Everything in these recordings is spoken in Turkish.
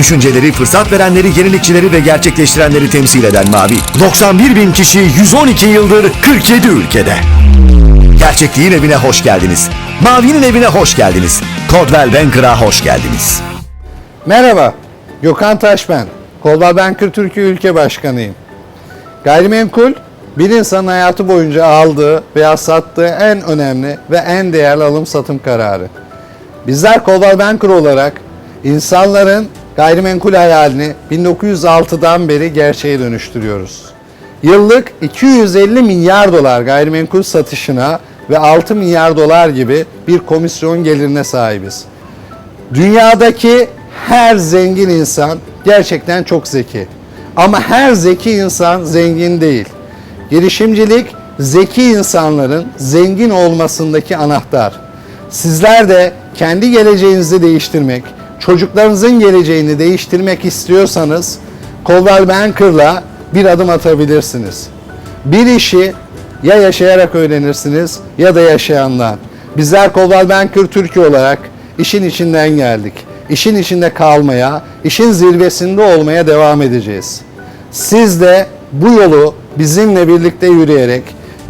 Düşünceleri, fırsat verenleri, yenilikçileri ve gerçekleştirenleri temsil eden Mavi. 91 bin kişi 112 yıldır 47 ülkede. Gerçekliğin evine hoş geldiniz. Mavi'nin evine hoş geldiniz. Coldwell Banker'a hoş geldiniz. Merhaba, Gökhan Taş ben. Coldwell Banker Türkiye Ülke Başkanıyım. Gayrimenkul, bir insanın hayatı boyunca aldığı veya sattığı en önemli ve en değerli alım satım kararı. Bizler Coldwell Banker olarak insanların gayrimenkul hayalini 1906'dan beri gerçeğe dönüştürüyoruz. Yıllık 250 milyar dolar gayrimenkul satışına ve 6 milyar dolar gibi bir komisyon gelirine sahibiz. Dünyadaki her zengin insan gerçekten çok zeki. Ama her zeki insan zengin değil. Girişimcilik zeki insanların zengin olmasındaki anahtar. Sizler de kendi geleceğinizi değiştirmek, çocuklarınızın geleceğini değiştirmek istiyorsanız Coldwell Banker'la bir adım atabilirsiniz. Bir işi ya yaşayarak öğrenirsiniz ya da yaşayandan. Bizler Coldwell Banker Türkiye olarak işin içinden geldik. İşin içinde kalmaya, işin zirvesinde olmaya devam edeceğiz. Siz de bu yolu bizimle birlikte yürüyerek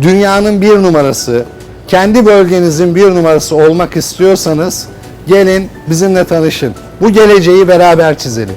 dünyanın bir numarası, kendi bölgenizin bir numarası olmak istiyorsanız gelin bizimle tanışın. Bu geleceği beraber çizelim.